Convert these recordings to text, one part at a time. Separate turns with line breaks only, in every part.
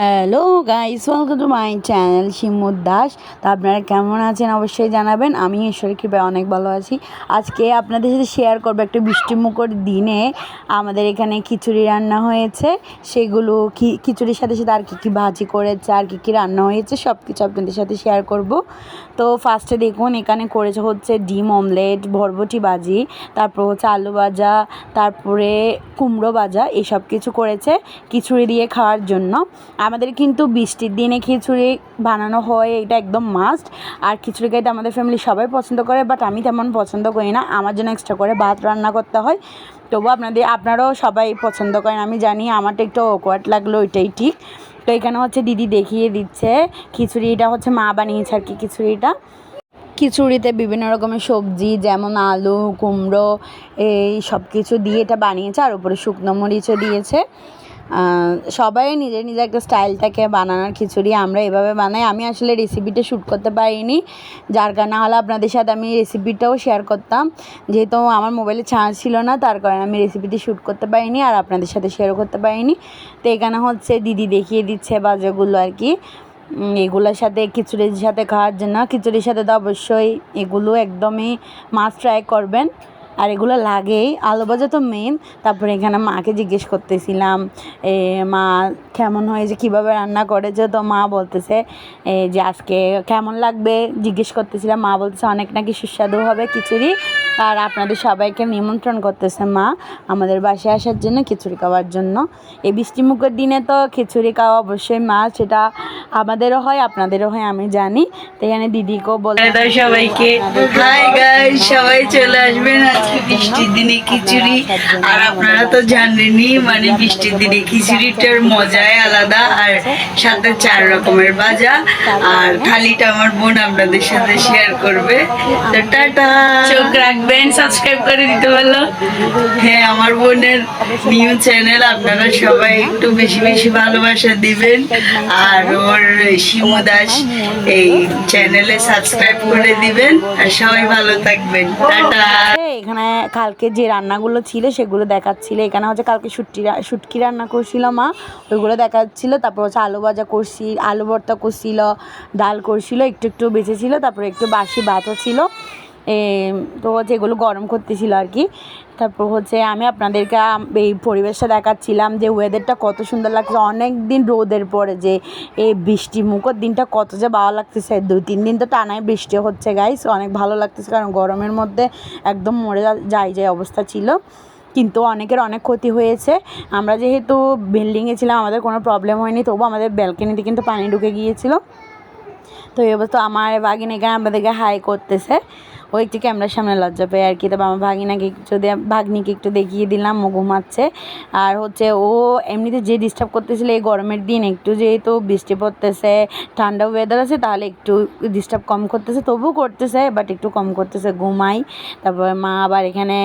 Hello guys welcome to my channel শিমুদ Das তা আপনারা কেমন আছেন অবশ্যই জানাবেন। আমি ঈশ্বরের কৃপায় অনেক ভালো আছি। আজকে আপনাদের সাথে শেয়ার করব একটা বৃষ্টিমুখর দিনে। আমাদের এখানে খিচুড়ি রান্না হয়েছে। সেগুলো খিচুড়ির সাথে সাথে আর কী কী ভাজি করেছে, আর কী কী রান্না হয়েছে সব কিছু আপনাদের সাথে শেয়ার করব। তো ফার্স্টে দেখুন, এখানে করেছে হচ্ছে ডিম অমলেট ভরবটি ভাজি, তারপর হচ্ছে আলু ভাজা, তারপরে কুমড়ো ভাজা, এসব কিছু করেছে খিচুড়ি দিয়ে খাওয়ার জন্য। আমাদের কিন্তু বৃষ্টির দিনে খিচুড়ি বানানো হয়, এটা একদম মাস্ট আর খিচুড়ি খাইতে আমাদের ফ্যামিলি সবাই পছন্দ করে বাট আমি তেমন পছন্দ করি না। আমার জন্য এক্সট্রা করে ভাত রান্না করতে হয়। তবু আপনাদের, আপনারাও সবাই পছন্দ করেন, আমি জানি আমারটা একটু অকওয়ার্ড লাগল, ওইটাই ঠিক। তো এখানে হচ্ছে দিদি দেখিয়ে দিচ্ছে খিচুড়িটা, হচ্ছে মা বানিয়েছে আর কি খিচুড়িটা। খিচুড়িতে বিভিন্ন রকমের সবজি, যেমন আলু, কুমড়ো, এই সব কিছু দিয়ে এটা বানিয়েছে, আর উপরে শুকনো মরিচও দিয়েছে। সবাই নিজের নিজের একটা স্টাইল থাকে, বানানোর খিচুড়ি আমরা এভাবে বানাই। আমি আসলে রেসিপিটা শ্যুট করতে পারিনি, যার কারণে হলে আপনাদের সাথে আমি রেসিপিটাও শেয়ার করতাম। যেহেতু আমার মোবাইলে চার্জ ছিল না, তার কারণে আমি রেসিপিটি শ্যুট করতে পারিনি আর আপনাদের সাথে শেয়ারও করতে পারিনি। তো এখানে হচ্ছে দিদি দেখিয়ে দিচ্ছে বাজারগুলো আর কি। এগুলোর সাথে খিচুড়ির সাথে খাওয়ার জন্য। খিচুড়ির সাথে তো অবশ্যই এগুলো একদমই মাছ ফ্রাই করবেন। আর এগুলো লাগেই। আলু ভাজা তো মেন তারপরে এখানে মাকে জিজ্ঞেস করতেছিলাম এ মা কেমন হয়েছে কীভাবে রান্না করেছে তো মা বলতেছে এ, যে আজকে কেমন লাগবে? জিজ্ঞেস করতেছিলাম। মা বলতেছে অনেক নাকি সুস্বাদু হবে খিচুড়ি। আর আপনাদের সবাইকে নিমন্ত্রণ করতেছে মা আমাদের বাসায় আসার জন্য খিচুড়ি খাওয়ার জন্য। এই বৃষ্টিমুখের দিনে তো খিচুড়ি খাওয়া অবশ্যই মা সেটা আমাদেরও হয় আপনাদেরও হয় আমি জানি। তো এখানে দিদিকেও বলে
সবাইকে। হাই গাইস সবাই চলে আসবেন বৃষ্টির দিনে খিচুড়ি। আর আপনারা তো জানেনই মানে বৃষ্টির দিনে খিচুড়িটার মজাই আলাদা আর সাথে চার রকমের ভাজা। আর থালিটা আমার বোন আপনাদের সাথে শেয়ার করবে। তো টাটা। চোখ রাখবেন সাবস্ক্রাইব করে দিতে বলো। হ্যাঁ আমার বোনের নিউ চ্যানেল আপনারা সবাই একটু বেশি বেশি ভালোবাসা দিবেন। আর ওর শিমু দাস এই চ্যানেলে সাবস্ক্রাইব করে দিবেন। আর সবাই ভালো থাকবেন। টাটা।
এখানে কালকে যে রান্নাগুলো ছিল সেগুলো দেখাচ্ছিল। এখানে হচ্ছে কালকে সুটকি সুটকি রান্না করছিল মা। ওইগুলো দেখাচ্ছিল। তারপর হচ্ছে আলু ভাজা করছি, আলু ভর্তা করছিল, ডাল করছিল, একটু একটু বেঁচেছিল, তারপর একটু বাসি ভাতও ছিল। তো এগুলো গরম করতেছিল আর কি। তারপর হচ্ছে আমি আপনাদেরকে এই পরিবেশটা দেখাচ্ছিলাম যে ওয়েদারটা কত সুন্দর লাগছে। অনেক দিন রোদের পরে যে এই বৃষ্টি, মুখর দিনটা কত যে ভালো লাগতেছে। দুই, তিন দিন তো টানাই বৃষ্টি হচ্ছে গাইস অনেক ভালো লাগতেছে, কারণ গরমের মধ্যে একদম মরে যায় যায় অবস্থা ছিল। কিন্তু অনেকের অনেক ক্ষতি হয়েছে। আমরা যেহেতু বিল্ডিংয়ে ছিলাম, আমাদের কোনো প্রবলেম হয়নি। তবু আমাদের ব্যালকনিতে কিন্তু পানি ঢুকে গিয়েছিল। তো এবার তো আমার বাগিন এখানে আমাদেরকে হাই করতেছে। ও একটু ক্যামেরার সামনে লজ্জা পেয়ে আর কি। তবে আমার ভাগিনাকে একটু ভাগ্নিকে একটু দেখিয়ে দিলাম, ও ঘুমাচ্ছে। আর হচ্ছে ও এমনিতে যে ডিস্টার্ব করতেছিল এই গরমের দিন, একটু যেহেতু বৃষ্টি পড়তেছে, ঠান্ডা ওয়েদার আছে, তাহলে একটু ডিস্টার্ব কম করতেছে, তবুও করতেছে বাট একটু কম করতেছে, ঘুমাই। তারপর মা আবার এখানে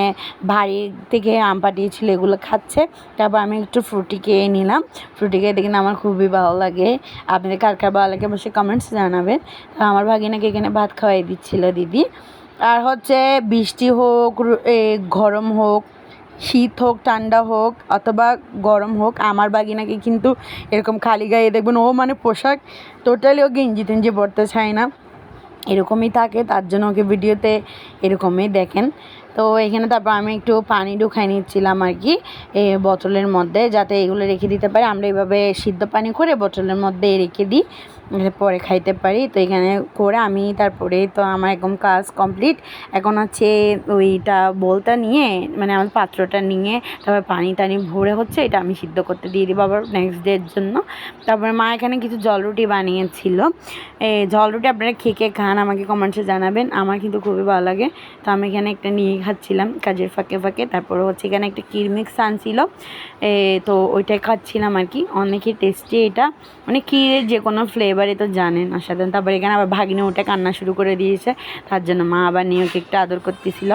বাড়ি থেকে আম পাঠিয়েছিল, এগুলো খাচ্ছে। তারপর আমি একটু ফ্রুটি খেয়ে নিলাম। ফ্রুটি খেয়ে দেখে আমার খুবই ভালো লাগে। আপনাদের কার কার ভালো লাগে, অবশ্যই কমেন্টস জানাবেন। আমার ভাগিনাকে এখানে ভাত খাওয়াই দিচ্ছিল দিদি। আর হচ্ছে বৃষ্টি হোক গরম হোক, শীত হোক, ঠান্ডা হোক, অথবা গরম হোক, আমার বাগিনাকে কিন্তু এরকম খালি গায়ে দেখবেন, ও মানে পোশাক টোটালি ও গেঞ্জি টেঞ্জি পরতে চায় না। এরকমই থাকে, তার জন্য ওকে ভিডিওতে এরকমই দেখেন। তো এখানে তারপর আমি একটু পানি ঢুকাই নিচ্ছিলাম আর কি, এ বোতলের মধ্যে, যাতে এগুলো রেখে দিতে পারি। আমরা এইভাবে সিদ্ধ পানি করে বোতলের মধ্যে রেখে দিই পরে খাইতে পারি। তো এখানে করে আমি তারপরে তো আমার একদম কাজ কমপ্লিট। এখন হচ্ছে ওইটা বোলটা নিয়ে মানে আমার পাত্রটা নিয়ে তারপর পানি টানি ভরে হচ্ছে, এটা আমি সিদ্ধ করতে দিয়ে দিব আবার নেক্সট ডের জন্য। তারপরে মা এখানে কিছু জলরুটি বানিয়েছিল। এই জলরুটি আপনারা খেয়ে খেয়ে খান আমাকে কমেন্টসে জানাবেন, আমার কিন্তু খুবই ভালো লাগে। তো আমি এখানে একটা নিয়ে খাচ্ছিলাম, কাজের ফাঁকে ফাঁকে। তারপরে হচ্ছে এখানে একটা কিরমিক্স আনছিল তো ওইটাই খাচ্ছিলাম আর কি। অনেকই টেস্টি এটা। মানে ক্ষীরের যে কোনো ফ্লেভারে তো জানেন সাধারণত তারপরে এখানে আবার ভাগিনে ওটা কান্না শুরু করে দিয়েছে। তার জন্য মা আবার নিয়ে ওকে একটু আদর করতেছিল।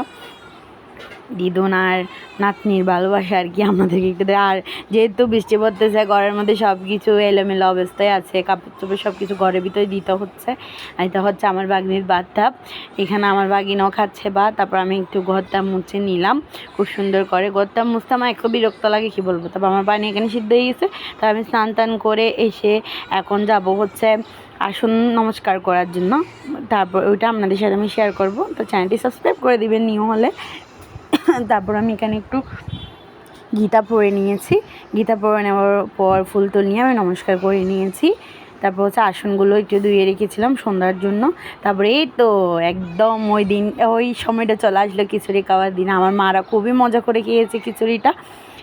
দিদুন আর নাতনির ভালোবাসা আর কি আমাদেরকে একটু দেয়। আর যেহেতু বৃষ্টি পড়তেছে, ঘরের মধ্যে সব কিছু এলোমেলো অবস্থায় আছে কাপড় চোপড় সব কিছু ঘরের ভিতরে দিতে হচ্ছে। আর এটা হচ্ছে আমার বাগনির বাথটাব। এখানে আমার বাগিনাও খাচ্ছে বা, তারপর আমি একটু ঘরটা মুছে নিলাম। খুব সুন্দর করে ঘরটা মুছতে আমার একটু বিরক্ত লাগে, কি বলব? তারপর আমার পানি এখানে সিদ্ধ হয়ে গেছে। তো আমি স্নান টান করে এসে এখন যাব হচ্ছে আসন নমস্কার করার জন্য। তারপর ওইটা আপনাদের সাথে আমি শেয়ার করব। তো চ্যানেলটি সাবস্ক্রাইব করে দিবেন নিউ হলে। তারপর আমি এখানে একটু গীতা পড়ে নিয়েছি। গীতা পড়ে নেওয়ার পর ফুল তুল নিয়ে আমি নমস্কার করে নিয়েছি। তারপর হচ্ছে আসনগুলো একটু ধুয়ে রেখেছিলাম সন্ধ্যার জন্য। তারপরে এই তো একদম ওই দিন, ওই সময়টা চলে আসলো খিচুড়ি খাওয়ার দিন। আমার মারা খুবই মজা করে খেয়েছে খিচুড়িটা।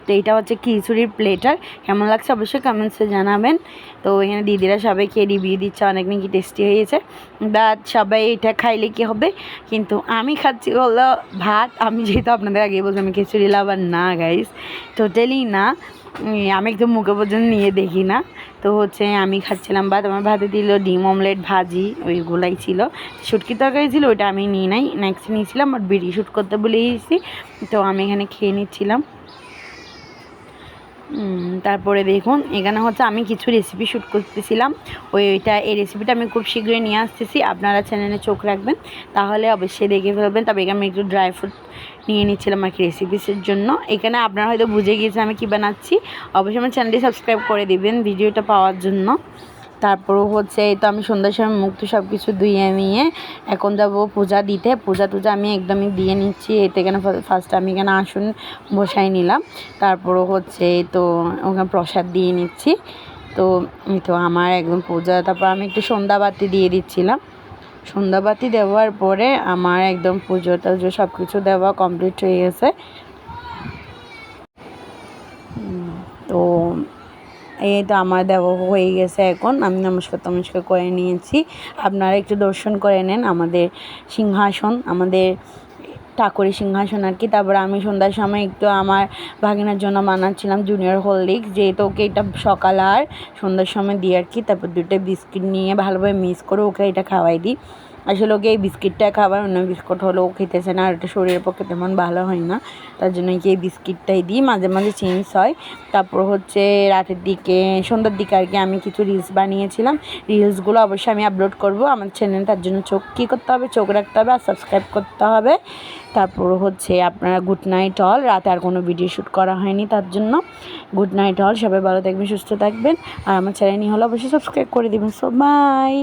তো এইটা হচ্ছে খিচুড়ির প্লেটার কেমন লাগছে অবশ্যই কমেন্টসে জানাবেন। তো এখানে দিদিরা সবাই খেয়ে রিভিউ দিচ্ছে, অনেক নাকি টেস্টি হয়েছে। বাট সবাই এটা খাইলে কি হবে? কিন্তু আমি খাচ্ছি হলো ভাত। আমি যেহেতু আপনাদের আগে বলছি আমি খিচুড়ি লাভার না গাইস টোটালি না। আমি একদম মুখে পর্যন্ত নিয়ে দেখি না। তো হচ্ছে আমি খাচ্ছিলাম ভাত, আমার ভাতে দিল ডিম, অমলেট, ভাজি, ওইগুলাই ছিল। শুটকি তরকারি ছিল, ওইটা আমি নিয়ে নাই। নেক্সট নিয়েছিলাম বাট বিড়ি শ্যুট করতে বলে গেছি তো আমি এখানে খেয়ে নিচ্ছিলাম। তারপরে দেখুন, এখানে হচ্ছে আমি কিছু রেসিপি শ্যুট করতেছিলাম। ওই ওইটা, এই রেসিপিটা আমি খুব শীঘ্রই নিয়ে আসতেছি। আপনারা চ্যানেলে চোখ রাখবেন, তাহলে অবশ্যই দেখে ফেলবেন। তবে এখানে আমি একটু ড্রাই ফ্রুট নিয়ে নিচ্ছিলাম আর কি রেসিপিসের জন্য। এখানে আপনারা হয়তো বুঝে গিয়েছেন আমি কী বানাচ্ছি। অবশ্যই আমার চ্যানেলটি সাবস্ক্রাইব করে দেবেন ভিডিওটা পাওয়ার জন্য। তারপরও হচ্ছে এই তো আমি সন্ধ্যার সময় মুখ তো সব কিছু ধুয়ে নিয়ে এখন যাব পূজা দিতে। পূজা টুজা আমি একদমই দিয়ে নিচ্ছি। এতে এখানে ফার্স্ট আমি এখানে আসন বসাই নিলাম। তারপরও হচ্ছে এই তো ওখানে প্রসাদ দিয়ে নিচ্ছি। তো তো আমার একদম পূজা। তারপর আমি একটু সন্ধ্যাবাতি দিয়ে দিচ্ছিলাম। সন্ধ্যাবাতি দেওয়ার পরে আমার একদম পুজো টুজো সব কিছু দেওয়া কমপ্লিট হয়ে গেছে। তো এই তো আমার দেওয়া হয়ে গেছে এখন। আমি নমস্কার তমস্কার করে নিয়েছি। আপনারা একটু দর্শন করে নেন আমাদের সিংহাসন, আমাদের ঠাকুরের সিংহাসন আর কি। তারপরে আমি সন্ধ্যার সময় একটু আমার ভাগিনার জন্য বানাচ্ছিলাম জুনিয়র হললিক্স যেহেতু ওকে এটা সকাল আর সন্ধ্যার সময় দিই আর কি। তারপর দুটো বিস্কিট নিয়ে ভালোভাবে মিক্স করে ওকে এটা খাওয়াই দিই। আসলে ওকে এই বিস্কিটটা খাবার, অন্য বিস্কুট হলো ও খেতেছে না, আর এটা শরীরের পক্ষে তেমন ভালো হয় না। তার জন্য কি এই বিস্কিটটাই দিই, মাঝে মাঝে চেঞ্জ হয়। তারপর হচ্ছে রাতের দিকে, সন্ধ্যার দিকে আর কি আমি কিছু রিলস বানিয়েছিলাম। রিলসগুলো অবশ্যই আমি আপলোড করব। আমার চ্যানেল তার জন্য চোখ কী করতে হবে? চোখ রাখতে হবে আর সাবস্ক্রাইব করতে হবে। তারপর হচ্ছে আপনারা গুড নাইট অল রাতে আর কোনো ভিডিও শ্যুট করা হয়নি তার জন্য। গুড নাইট অল সবাই ভালো থাকবেন, সুস্থ থাকবেন। আর আমার চ্যানেলই হলো অবশ্যই সাবস্ক্রাইব করে দেবেন। So by